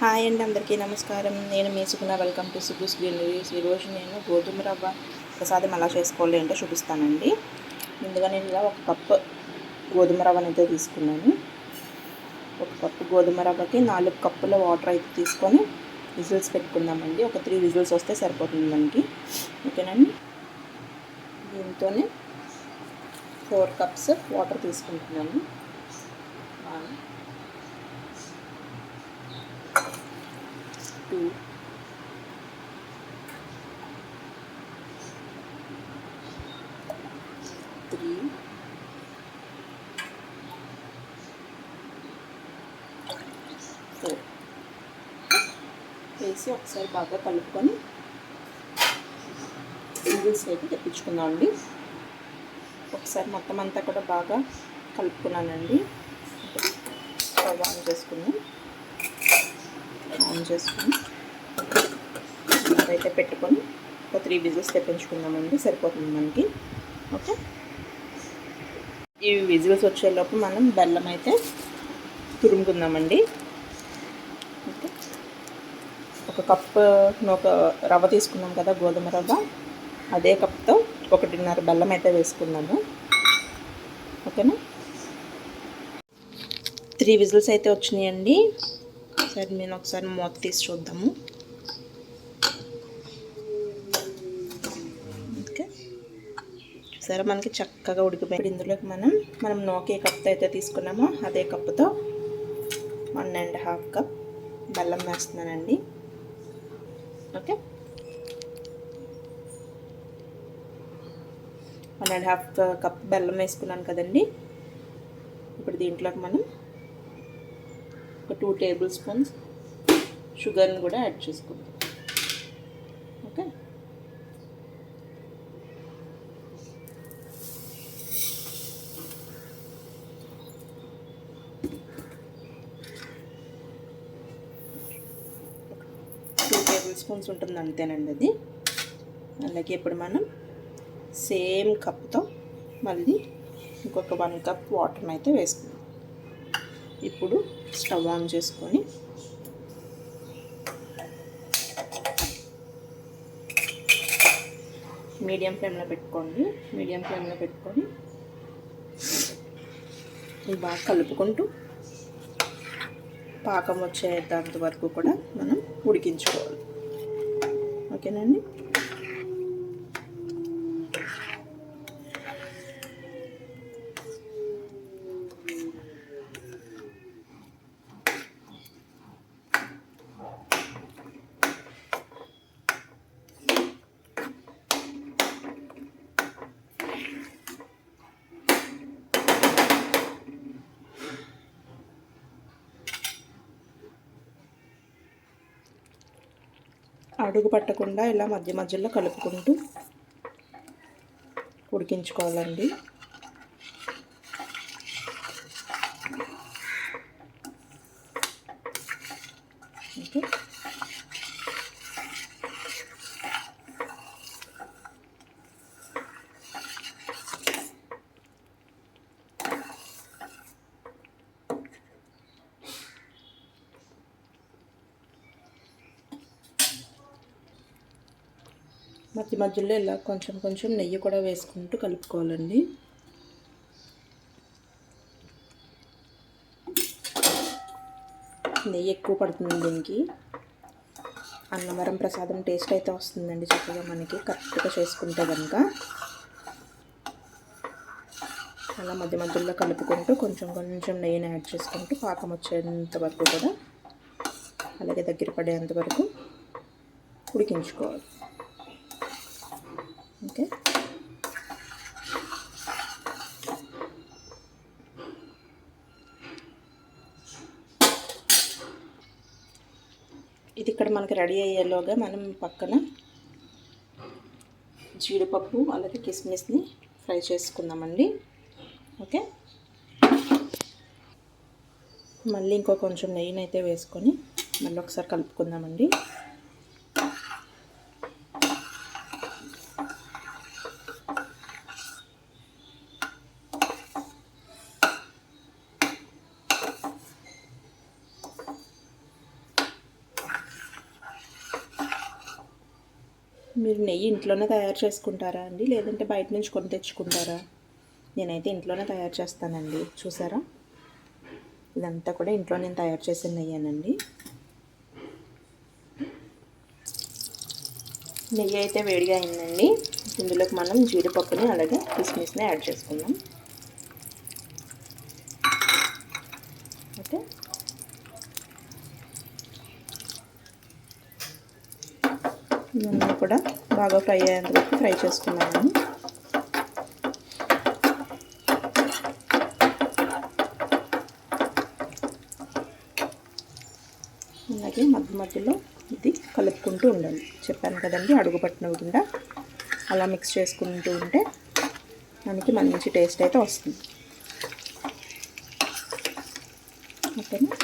Hi అండి అందరికీ నమస్కారం. నేను మేసుకున్న వెల్కమ్ టు సుగుస్ గ్రీనరీస్ ఈరోజు నేను గోధుమ రవ్వ ప్రసాదం ఎలా చేసుకోవాలి ఏంటో చూపిస్తానండి. ముందుగా నేను ఇలా ఒక కప్పు గోధుమ రవ్వని అయితే తీసుకున్నాను. ఒక కప్పు గోధుమ రవ్వకి నాలుగు కప్పుల వాటర్ అయితే తీసుకొని విజిల్స్ పెట్టుకుందామండి. ఒక త్రీ విజిల్స్ వస్తే సరిపోతుంది మనకి. ఓకేనండి? దీంతోనే ఫోర్ కప్స్ వాటర్ తీసుకుంటున్నాను వన్ టూ త్రీ ఫోర్ వేసి ఒకసారి బాగా కలుపుకొని నూడిల్స్ అయితే తెప్పించుకుందాం అండి ఒకసారి మొత్తం అంతా కూడా బాగా కలుపుకున్నానండి. స్టవ్ ఆన్ చేసుకుని అయితే పెట్టుకొని ఒక త్రీ విజిల్స్ తెప్పించుకుందామండి సరిపోతుంది మనకి. ఓకే? ఈ విజిల్స్ వచ్చేలోపు మనం బెల్లం అయితే తురుముకుందామండి. ఓకే? ఒక కప్పు ఒక రవ్వ తీసుకున్నాం కదా గోధుమ రవ్వ. అదే కప్తో ఒకటిన్నర బెల్లం అయితే వేసుకున్నాము ఓకేనా? త్రీ విజిల్స్ అయితే వచ్చినాయండి. ఒకసారి నేను ఒకసారి మూత తీసి చూద్దాము. ఓకే. సరే మనకి చక్కగా ఉడికిపోయింది. ఇందులోకి మనం మనం నోకే కప్తో అయితే తీసుకున్నామో అదే కప్పుతో వన్ అండ్ హాఫ్ కప్ బెల్లం వేస్తున్నానండి. Okay. One and half cup బెల్లం వేసుకున్నాను కదండి. ఇప్పుడు దీంట్లోకి మనం టూ టేబుల్ స్పూన్స్ షుగర్ని కూడా యాడ్ చేసుకుందాం. ఓకే? టూ టేబుల్ స్పూన్స్ ఉంటుంది అంతేనండి అది. అలాగే ఇప్పుడు మనం సేమ్ కప్తో మళ్ళీ ఇంకొక వన్ కప్ వాటర్ని అయితే వేసుకుందాం. ఇప్పుడు స్టవ్ ఆన్ చేసుకొని మీడియం ఫ్లేమ్లో పెట్టుకోండి. మీడియం ఫ్లేమ్లో పెట్టుకొని ఇది బాగా కలుపుకుంటూ పాకం వచ్చేంత వరకు కూడా మనం ఉడికించుకోవాలి. ఓకేనండి అడుగు పట్టకుండా ఇలా మధ్య మధ్యలో కలుపుకుంటూ ఉడికించుకోవాలండి. ఓకే. మధ్య మధ్యలో ఇలా కొంచెం కొంచెం నెయ్యి కూడా వేసుకుంటూ కలుపుకోవాలండి. నెయ్యి ఎక్కువ పడుతుంది దీనికి. అన్నవరం ప్రసాదం టేస్ట్ అయితే వస్తుందండి చక్కగా మనకి కరెక్ట్గా చేసుకుంటే కనుక అలా మధ్య మధ్యలో కలుపుకుంటూ కొంచెం కొంచెం నెయ్యిని యాడ్ చేసుకుంటూ పాకం వచ్చేంత వరకు కూడా అలాగే దగ్గర పడేంత వరకు ఉడికించుకోవాలి. ఓకే. ఇది ఇక్కడ మనకి రెడీ అయ్యేలోగా మనం పక్కన జీడిపప్పు అలాగే కిస్మిస్ని ఫ్రై చేసుకుందామండి. ఓకే. మళ్ళీ ఇంకో కొంచెం నెయ్యిని అయితే వేసుకొని మళ్ళీ ఒకసారి కలుపుకుందామండి మీరు నెయ్యి ఇంట్లోనే తయారు చేసుకుంటారా అండి? లేదంటే బయట నుంచి కొని తెచ్చుకుంటారా? నేనైతే ఇంట్లోనే తయారు చేస్తానండి. చూసారా? ఇదంతా కూడా ఇంట్లో నేను తయారు చేసిన నెయ్యానండి. నెయ్యి అయితే వేడిగా అయిందండి. ఇందులోకి మనం జీడిపప్పుని అలాగే కిస్మిస్ని యాడ్ చేసుకుందాం. ఓకే. ఇవన్నీ కూడా బాగా ఫ్రై అయ్యేంత వరకు ఫ్రై చేసుకున్నాను. అలాగే మధ్య మధ్యలో ఇది కలుపుకుంటూ ఉండాలి చెప్పాను కదండి అడుగు పట్టినకుండా అలా మిక్స్ చేసుకుంటూ ఉంటే మనకి మంచి టేస్ట్ అయితే వస్తుంది. ఓకేనా?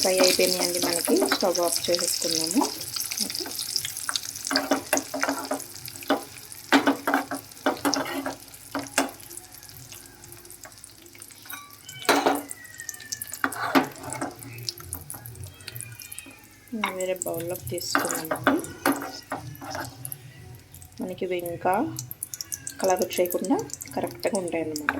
ఫ్రై అయిపోయినాయండి మనకి. స్టవ్ ఆఫ్ చేసేసుకున్నాము వేరే బౌల్లోకి తీసుకున్నామండి మనకి ఇవి ఇంకా కలర్ చేయకుండా కరెక్ట్గా ఉంటాయన్నమాట.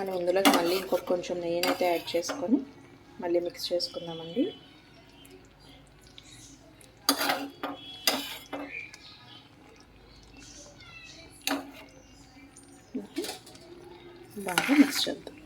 మనం ఇందులోకి మళ్ళీ ఇంకొక కొంచెం అయితే యాడ్ చేసుకొని మళ్ళీ మిక్స్ చేసుకుందామండి బాగా మిక్స్ చేద్దాం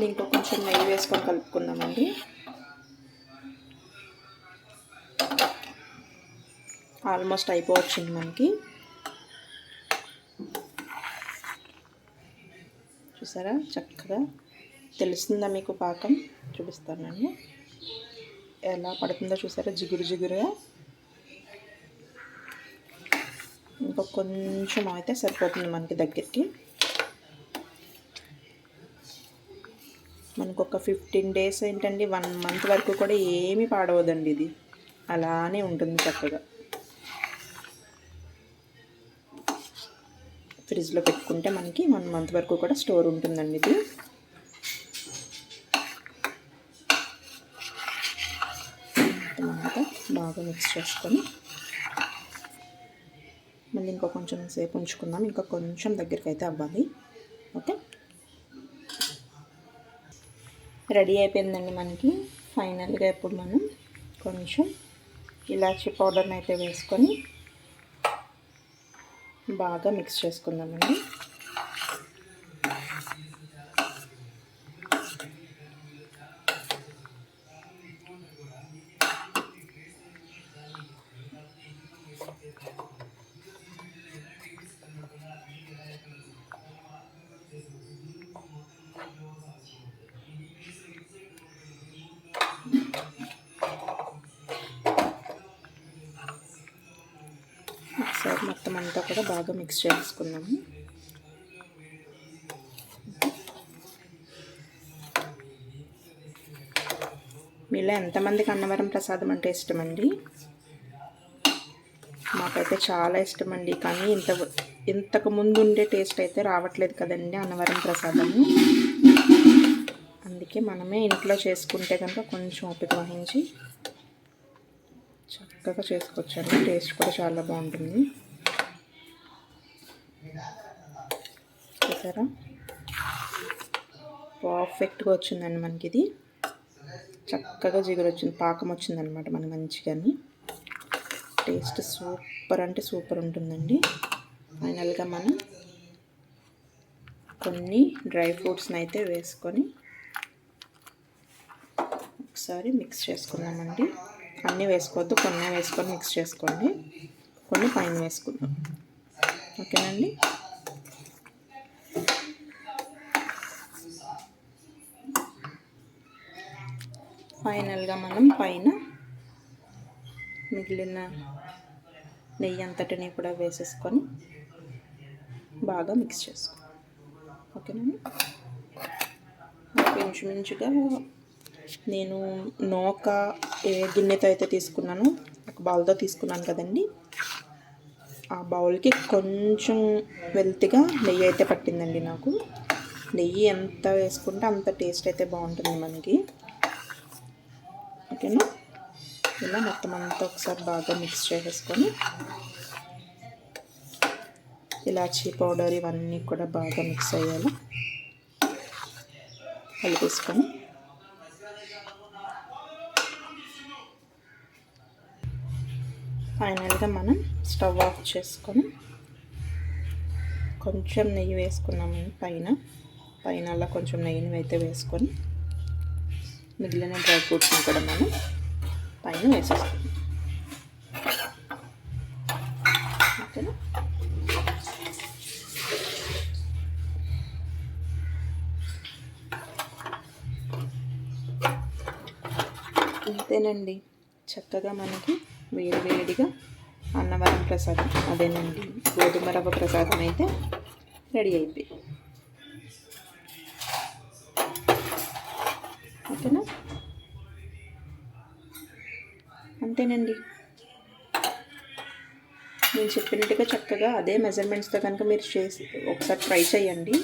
దీంట్లో ఇంకో కొంచెం నెయ్యి వేసుకొని కలుపుకుందామండి. ఆల్మోస్ట్ అయిపోవచ్చింది మనకి. చూసారా? చక్కగా తెలుస్తుందా మీకు పాకం? చూపిస్తానండి ఎలా పడుతుందో చూసారా? జిగురు జిగురుగా. ఇంకా కొంచెం అయితే సరిపోతుంది మనకి దగ్గరికి. మనకు ఒక ఫిఫ్టీన్ డేస్ ఏంటండి వన్ మంత్ వరకు కూడా ఏమీ పాడవదండి ఇది. అలానే ఉంటుంది చక్కగా. ఫ్రిడ్జ్లో పెట్టుకుంటే మనకి వన్ మంత్ వరకు కూడా స్టోర్ ఉంటుందండి ఇది. బాగా మిక్స్ చేసుకొని మళ్ళీ ఇంకో కొంచెం సేపు ఉంచుకుందాం ఇంకా కొంచెం దగ్గరికి అయితే అవ్వాలి. ఓకే? రెడీ అయిపోయిందండి మనకి. ఫైనల్గా ఇప్పుడు మనం కొంచెం ఇలాచీ పౌడర్ని అయితే వేసుకొని బాగా మిక్స్ చేసుకుందామండి. మొత్తం అంతా కూడా బాగా మిక్స్ చేసుకున్నాము మీలో ఎంతమందికి అన్నవరం ప్రసాదం అంటే ఇష్టమండి? మాకైతే చాలా ఇష్టం అండి కానీ ఇంత ఇంతకు ముందు ఉండే టేస్ట్ అయితే రావట్లేదు కదండి అన్నవరం ప్రసాదము. అందుకే మనమే ఇంట్లో చేసుకుంటే కనుక కొంచెం ఓపిక వహించి చక్కగా చేసుకోవచ్చండి టేస్ట్ కూడా చాలా బాగుంటుంది. చూసారా? పర్ఫెక్ట్గా వచ్చిందండి మనకి ఇది చక్కగా జిగురు వచ్చింది పాకం వచ్చిందనమాట మనకి మంచిగాని. టేస్ట్ సూపర్ అంటే సూపర్ ఉంటుందండి. ఫైనల్గా మనం కొన్ని డ్రై ఫ్రూట్స్ని అయితే వేసుకొని ఒకసారి మిక్స్ చేసుకుందామండి. అన్నీ వేసుకోవద్దు కొన్ని వేసుకొని మిక్స్ చేసుకోండి. కొన్ని పైన వేసుకుందాం. ఓకేనండి ఫైనల్గా మనం పైన మిగిలిన నెయ్యి అంతటిని కూడా వేసేసుకొని బాగా మిక్స్ చేసుకో ఓకేనండి ఇంచుమించుగా నేను నోక ఏ గిన్నెతో అయితే తీసుకున్నాను ఒక బౌల్తో తీసుకున్నాను కదండి. ఆ బౌల్కి కొంచెం వెల్తిగా నెయ్యి అయితే పట్టిందండి నాకు. నెయ్యి ఎంత వేసుకుంటే అంత టేస్ట్ అయితే బాగుంటుంది మనకి. ఓకేనా ఇలా మొత్తం అంతా ఒకసారి బాగా మిక్స్ చేసేసుకొని ఇలాచీ పౌడర్ ఇవన్నీ కూడా బాగా మిక్స్ అయ్యాలి కలిపేసుకొని ఫైనల్గా మనం స్టవ్ ఆఫ్ చేసుకొని కొంచెం నెయ్యి వేసుకున్నాము పైన. పైన అలా కొంచెం నెయ్యిని అయితే వేసుకొని మిగిలిన డ్రై ఫ్రూట్స్ని కూడా మనం పైన వేసేస్తాం. ఓకేనా? అంతేనండి చక్కగా మనకి వేడి వేడిగా అన్నవరం ప్రసాదం అదేనండి గోధుమ రవ్వ ప్రసాదం అయితే రెడీ అయిపోయింది. అంతేనండి. నేను చెప్పినట్టుగా చక్కగా అదే మెజర్మెంట్స్తో కనుక మీరు చేసి ఒకసారి ట్రై చేయండి.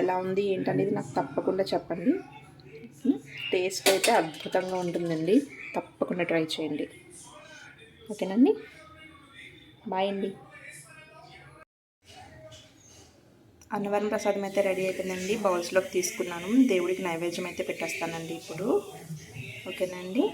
ఎలా ఉంది ఏంటనేది నాకు తప్పకుండా చెప్పండి. టేస్ట్ అయితే అద్భుతంగా ఉంటుందండి. తప్పకుండా ట్రై చేయండి. ఓకేనండి? బాయ్ అండి. అన్నవరం ప్రసాదం అయితే రెడీ అయిపోయిందండి. బౌల్స్లోకి తీసుకున్నాను. దేవుడికి నైవేద్యం అయితే పెట్టేస్తానండి ఇప్పుడు. ఓకేనండి?